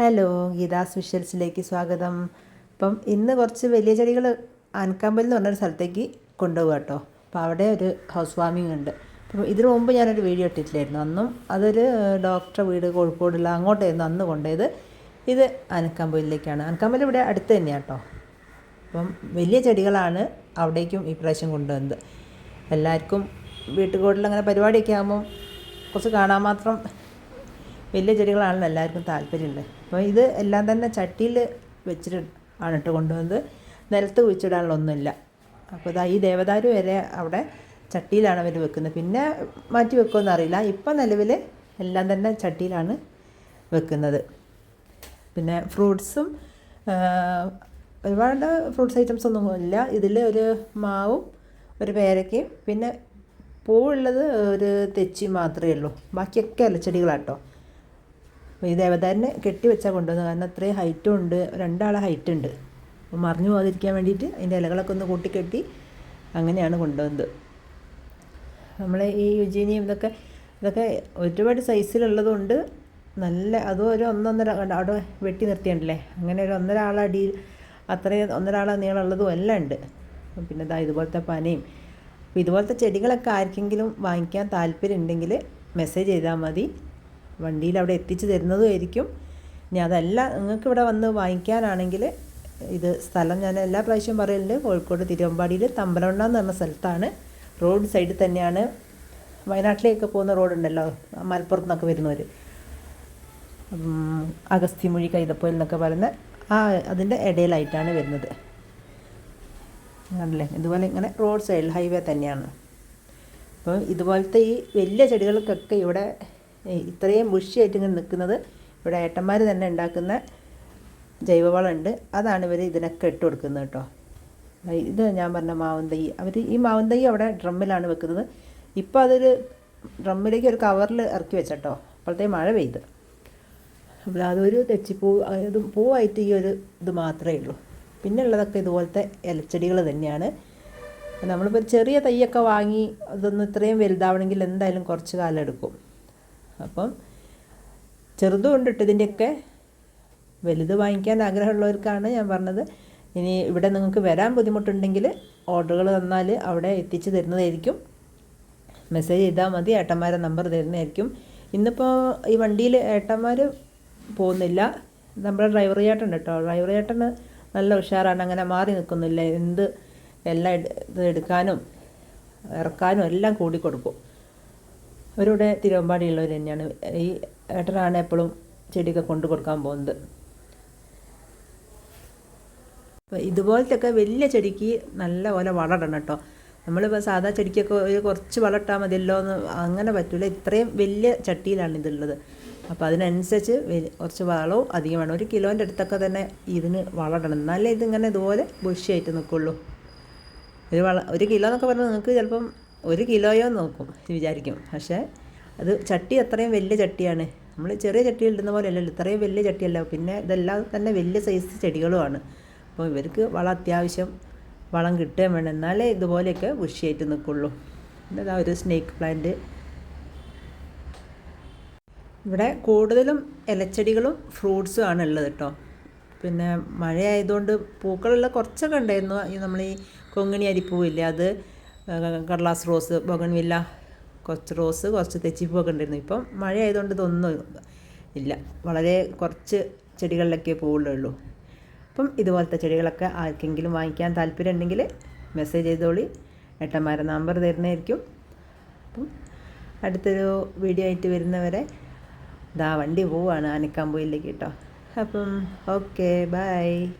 Hello Gita സ്പെഷ്യൽസിലേക്ക് സ്വാഗതം. അപ്പം ഇന്ന് കുറച്ച് വലിയ ചെടികൾ ആനക്കാമ്പൽ എന്ന് പറഞ്ഞൊരു സ്ഥലത്തേക്ക് കൊണ്ടുപോകുക കേട്ടോ. അപ്പോൾ അവിടെ ഒരു ഹൗസ് വാമിംഗ് ഉണ്ട്. അപ്പം ഇതിനു മുമ്പ് ഞാനൊരു വീഡിയോ ഇട്ടിട്ടില്ലായിരുന്നു. അന്നും അതൊരു ഡോക്ടറെ വീട് കോഴിക്കോടുള്ള അങ്ങോട്ടായിരുന്നു അന്ന് കൊണ്ടുപോയത്. ഇത് അനക്കാമ്പലിലേക്കാണ് അനക്കാമ്പൽ ഇവിടെ അടുത്ത് തന്നെയാണ് കേട്ടോ. അപ്പം വലിയ ചെടികളാണ് അവിടേക്കും ഈ പ്രാവശ്യം കൊണ്ടുവന്നത്. എല്ലാവർക്കും വീട്ടുകോട്ടിൽ അങ്ങനെ പരിപാടിയൊക്കെ ആകുമ്പം കുറച്ച് കാണാൻ മാത്രം വലിയ ചെടികളാണല്ലോ എല്ലാവർക്കും താല്പര്യമുള്ളത്. അപ്പോൾ ഇത് എല്ലാം തന്നെ ചട്ടിയിൽ വെച്ചിട്ട് ആണ് കേട്ടോ കൊണ്ടുവന്നത്. നിലത്ത് കുഴിച്ചിടാനുള്ള ഒന്നുമില്ല അപ്പോൾ ഇതാ ഈ ദേവദാരു വരെ അവിടെ ചട്ടിയിലാണ് അവർ വെക്കുന്നത്. പിന്നെ മാറ്റി വെക്കുമെന്ന് അറിയില്ല. ഇപ്പം നിലവിൽ എല്ലാം തന്നെ ചട്ടിയിലാണ് വെക്കുന്നത്. പിന്നെ ഫ്രൂട്ട്സും ഒരുപാട് ഫ്രൂട്ട്സ് ഐറ്റംസ് ഒന്നും ഇല്ല. ഇതിൽ ഒരു മാവും ഒരു പേരക്കയും പിന്നെ പൂവുള്ളത് ഒരു തെച്ചി മാത്രമേ ഉള്ളൂ. ബാക്കിയൊക്കെ ഇലച്ചെടികളാട്ടോ ഈ ദേവദാരനെ കെട്ടി വെച്ചാൽ കൊണ്ടുവന്നത് കാരണം അത്രയും ഹൈറ്റും ഉണ്ട്. രണ്ടാളെ ഹൈറ്റ് ഉണ്ട്. മറിഞ്ഞു പോകാതിരിക്കാൻ വേണ്ടിയിട്ട് അതിന്റെ ഇലകളൊക്കെ ഒന്ന് കൂട്ടിക്കെട്ടി അങ്ങനെയാണ് കൊണ്ടുവന്നത്. നമ്മളെ ഈ യുജീനിയും ഇതൊക്കെ ഇതൊക്കെ ഒരുപാട് സൈസിലുള്ളതുകൊണ്ട് നല്ല അതും ഒരു ഒന്നൊന്നര അവിടെ വെട്ടി നിർത്തിയുണ്ടല്ലേ അങ്ങനെ ഒരു ഒന്നര അത്രയും ഒന്നര ആളെ നീളമുള്ളതും എല്ലാം ഉണ്ട്. പിന്നെ ഇതാ ഇതുപോലത്തെ പനയും. അപ്പോൾ ഇതുപോലത്തെ ചെടികളൊക്കെ ആർക്കെങ്കിലും വാങ്ങിക്കാൻ താല്പര്യം ഉണ്ടെങ്കിൽ മെസ്സേജ് ചെയ്താൽ മതി. വണ്ടിയിൽ അവിടെ എത്തിച്ചു തരുന്നതുമായിരിക്കും. ഇനി അതല്ല നിങ്ങൾക്ക് ഇവിടെ വന്ന് വാങ്ങിക്കാനാണെങ്കിൽ ഇത് സ്ഥലം ഞാൻ എല്ലാ പ്രാവശ്യവും പറയലുണ്ട്. കോഴിക്കോട് തിരുവമ്പാടിയിൽ തമ്പലവണ്ണ എന്ന് പറഞ്ഞ സ്ഥലത്താണ്. റോഡ് സൈഡിൽ തന്നെയാണ്. വയനാട്ടിലേക്ക് പോകുന്ന റോഡുണ്ടല്ലോ മലപ്പുറത്ത് നിന്നൊക്കെ വരുന്നവർ അഗസ്തിമൊഴി കൈതപ്പോയിൽ എന്നൊക്കെ പറയുന്ന ആ അതിന്റെ ഇടയിലായിട്ടാണ് വരുന്നത്. ആണല്ലേ? ഇതുപോലെ ഇങ്ങനെ റോഡ് സൈഡിൽ ഹൈവേ തന്നെയാണ്. അപ്പോൾ ഇതുപോലത്തെ ഈ വലിയ ചെടികൾക്കൊക്കെ ഇവിടെ ഇത്രയും ബുഷിയായിട്ട് ഇങ്ങനെ നിൽക്കുന്നത് ഇവിടെ ഏട്ടന്മാർ തന്നെ ഉണ്ടാക്കുന്ന ജൈവവളമുണ്ട്. അതാണ് ഇവർ ഇതിനൊക്കെ ഇട്ട് കൊടുക്കുന്നത് കേട്ടോ. ഇത് ഞാൻ പറഞ്ഞ മാവൻ തൈ. അവർ ഈ മാവൻ തൈ അവിടെ ഡ്രമ്മിലാണ് വെക്കുന്നത്. ഇപ്പോൾ അതൊരു ഡ്രമ്മിലേക്ക് ഒരു കവറിൽ ഇറക്കി വെച്ചട്ടോ അപ്പോഴത്തെ മഴ പെയ്ത്. അപ്പോൾ അതൊരു തെച്ചിപ്പൂ അത് പൂവായിട്ട് ഈ ഒരു ഇത് മാത്രമേ ഉള്ളൂ. പിന്നെ ഉള്ളതൊക്കെ ഇതുപോലത്തെ ഇലച്ചെടികൾ തന്നെയാണ്. നമ്മളിപ്പോൾ ചെറിയ തൈയൊക്കെ വാങ്ങി അതൊന്ന് ഇത്രയും വലുതാവണമെങ്കിൽ എന്തായാലും കുറച്ച് കാലം എടുക്കും. അപ്പം ചെറുതും ഉണ്ട് ഇതിന്റെയൊക്കെ വലുത് വാങ്ങിക്കാൻ ആഗ്രഹമുള്ളവർക്കാണ് ഞാൻ പറഞ്ഞത്. ഇനി ഇവിടെ നിങ്ങൾക്ക് വരാൻ ബുദ്ധിമുട്ടുണ്ടെങ്കിൽ ഓർഡറുകൾ തന്നാൽ അവിടെ എത്തിച്ചു തരുന്നതായിരിക്കും. മെസ്സേജ് ചെയ്താൽ മതി ഏട്ടന്മാരെ നമ്പർ തരുന്നതായിരിക്കും. ഇന്നിപ്പോൾ ഈ വണ്ടിയിൽ ഏട്ടന്മാർ പോകുന്നില്ല. നമ്മുടെ ഡ്രൈവർ ചേട്ടൻ കേട്ടോ. ഡ്രൈവർ ചേട്ടന് നല്ല ഉഷാറാണ്. അങ്ങനെ മാറി നിൽക്കുന്നില്ല. എന്ത് എല്ലാം എടുക്കാനും ഇറക്കാനും എല്ലാം കൂടി കൊടുക്കും. അവരിവിടെ തിരുവമ്പാടിയുള്ളവർ തന്നെയാണ്. ഈ ഏട്ടനാണ് എപ്പോഴും ചെടിയൊക്കെ കൊണ്ടു കൊടുക്കാൻ പോകുന്നത്. ഇതുപോലത്തെയൊക്കെ വലിയ ചെടിക്ക് നല്ല പോലെ വളരണം കേട്ടോ. നമ്മളിപ്പോൾ സാധാ ചെടിക്കൊക്കെ ഒരു കുറച്ച് വളമിട്ടാൽ മതിയല്ലോ എന്ന് അങ്ങനെ പറ്റില്ല ഇത്രയും വലിയ ചട്ടിയിലാണ് ഇതുള്ളത്. അപ്പോൾ അതിനനുസരിച്ച് കുറച്ച് വളവും അധികം വേണം. ഒരു കിലോന്റെ അടുത്തൊക്കെ തന്നെ ഇതിന് വളരണം എന്നാലേ ഇതിങ്ങനെ ഇതുപോലെ ബുഷിയായിട്ട് നിൽക്കുള്ളൂ. ഒരു വള ഒരു കിലോ എന്നൊക്കെ പറഞ്ഞാൽ നിങ്ങൾക്ക് ചിലപ്പം ഒരു കിലോയോ നോക്കും വിചാരിക്കും. പക്ഷേ അത് ചട്ടി അത്രയും വലിയ ചട്ടിയാണ്. നമ്മൾ ചെറിയ ചട്ടി ഇടുന്ന പോലെ അല്ലല്ലോ ഇത്രയും വലിയ ചട്ടിയല്ല. പിന്നെ ഇതെല്ലാം തന്നെ വലിയ സൈസ് ചെടികളുമാണ്. അപ്പോൾ ഇവർക്ക് വളം അത്യാവശ്യം വളം കിട്ടുകയും വേണം. എന്നാലേ ഇതുപോലെയൊക്കെ ബുഷിയായിട്ട് നിൽക്കുള്ളൂ. പിന്നെ ഇതാ ഒരു സ്നേക്ക് പ്ലാന്റ്. ഇവിടെ കൂടുതലും ഇലച്ചെടികളും ഫ്രൂട്ട്സും ആണ് ഉള്ളത് കേട്ടോ. പിന്നെ മഴയായതുകൊണ്ട് പൂക്കളുള്ള കുറച്ചൊക്കെ ഉണ്ടായിരുന്നു. നമ്മൾ ഈ കൊങ്ങിണി അരിപ്പൂവില്ലേ അത് കടലാസ് റോസ് ബൊഗൺവില്ല കുറച്ച് റോസ് കുറച്ച് തെച്ചിപ്പൂവൊക്കെ ഉണ്ടായിരുന്നു. ഇപ്പം മഴ ആയതുകൊണ്ട് ഇതൊന്നും ഇല്ല. വളരെ കുറച്ച് ചെടികളിലൊക്കെ പോവുള്ളൂ അപ്പം ഇതുപോലത്തെ ചെടികളൊക്കെ ആർക്കെങ്കിലും വാങ്ങിക്കാൻ താല്പര്യം ഉണ്ടെങ്കിൽ മെസ്സേജ് ചെയ്തോളി. ഏട്ടന്മാരെ നമ്പർ തരുന്നതായിരിക്കും. അപ്പം അടുത്തൊരു വീഡിയോ ആയിട്ട് വരുന്നവരെ ദാ വണ്ടി പോവാണ്. ആനക്കാമ്പൊയിലേക്ക് കേട്ടോ. അപ്പം ഓക്കെ ബൈ